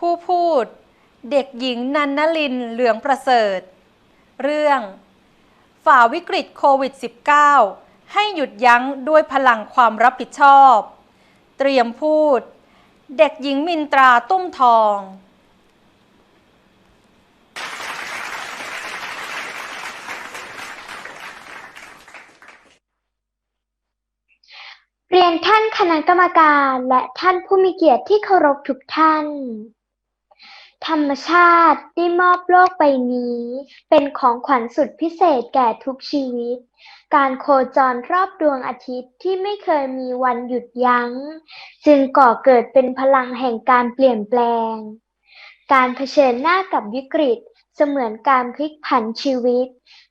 ผู้พูด เด็กหญิงนันนลินเหลืองประเสริฐ เรื่อง ฝ่าวิกฤตโควิด -19 ให้หยุดยั้งด้วยพลังความรับผิดชอบ เตรียมพูด เด็กหญิงมินตราตุ้มทองเรียนท่านคณะกรรมการและท่านผู้มีเกียรติที่เคารพทุกท่าน ธรรมชาติได้มอบโลกใบนี้ เป็นของขวัญสุดพิเศษแก่ทุกชีวิต การโคจรรอบดวงอาทิตย์ที่ไม่เคยมีวันหยุดยัง้ง จึงก่อเกิดเป็นพลังแห่งการเปลี่ยนแปลง การเผชิญหน้ากับวิกฤตเสมือนการพลิกผันชีวิต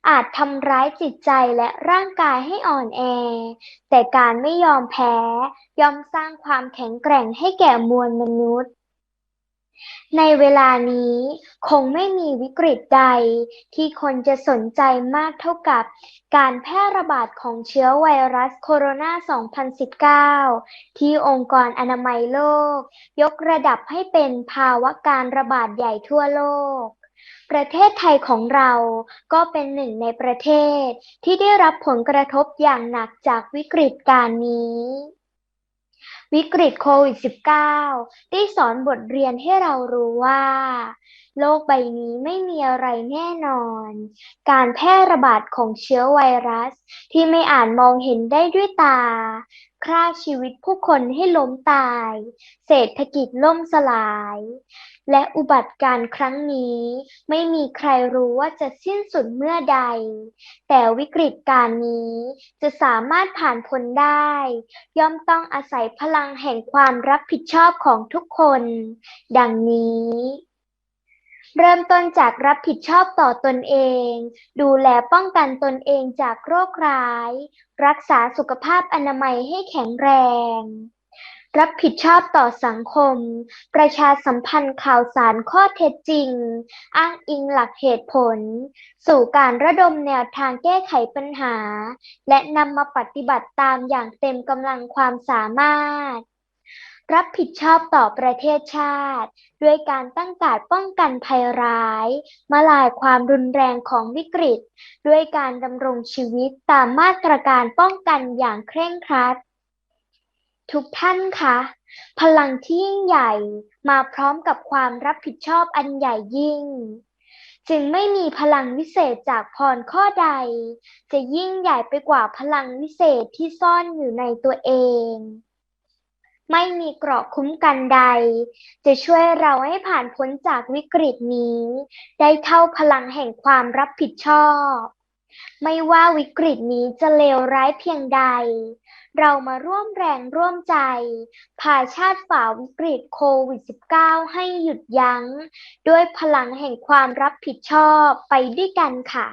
อาจทำร้ายจิตใจและร่างกายให้อ่อนแอ แต่การไม่ยอมแพ้ย่อมสร้างความแข็งแกร่งให้แก่มวลมนุษย์ ในเวลานี้คงไม่มีวิกฤตใด ที่คนจะสนใจมากเท่ากับการแพร่ระบาดของเชื้อไวรัสโคโรนา 2019 ที่องค์กรอนามัยโลก ยกระดับให้เป็นภาวะการระบาดใหญ่ทั่วโลก ประเทศไทยของเราก็เป็นหนึ่งในประเทศที่ได้รับผลกระทบอย่างหนักจากวิกฤตการณ์นี้ วิกฤตโควิด -19 ได้สอนบทเรียนให้เรารู้ว่า โลกใบนี้ไม่มีอะไรแน่นอน การแพร่ระบาดของเชื้อไวรัส ที่ไม่อาจมองเห็นได้ด้วยตาฆ่าชีวิตผู้คนให้ล้มตาย เศรษฐกิจล่มสลาย และอุบัติการครั้งนี้ ไม่มีใครรู้ว่าจะสิ้นสุดเมื่อใด แต่วิกฤตการณ์นี้จะสามารถผ่านพ้นได้ ย่อมต้องอาศัยพลังแห่งความรับผิดชอบของทุกคน ดังนี้เริ่มต้นจากรับผิดชอบต่อตนเอง ดูแลป้องกันตนเองจากโรคร้าย รักษาสุขภาพอนามัยให้แข็งแรง รับผิดชอบต่อสังคม ประชาสัมพันธ์ข่าวสารข้อเท็จจริง อ้างอิงหลักเหตุผล สู่การระดมแนวทางแก้ไขปัญหา และนำมาปฏิบัติตามอย่างเต็มกำลังความสามารถ รับผิดชอบต่อประเทศชาติ ด้วยการตั้งการป้องกันภัยร้าย มาลายความรุนแรงของวิกฤต ด้วยการดำรงชีวิตตามมาตรการป้องกันอย่างเคร่งครัด ทุกท่านคะพลังที่ยิ่งใหญ่มาพร้อมกับความรับผิดชอบอันใหญ่ยิ่ง จึงไม่มีพลังวิเศษจากพรข้อใด จะยิ่งใหญ่ไปกว่าพลังวิเศษที่ซ่อนอยู่ในตัวเอง ไม่มีเกราะคุ้มกันใด จะช่วยเราให้ผ่านพ้นจากวิกฤตนี้ ได้เท่าพลังแห่งความรับผิดชอบ ไม่ว่าวิกฤตนี้จะเลวร้ายเพียงใด เรามาร่วมแรงร่วมใจ พาชาติฝ่าวิกฤตโควิด -19 ให้หยุดยัง้ง ด้วยพลังแห่งความรับผิดชอบไปด้วยกันค่ะ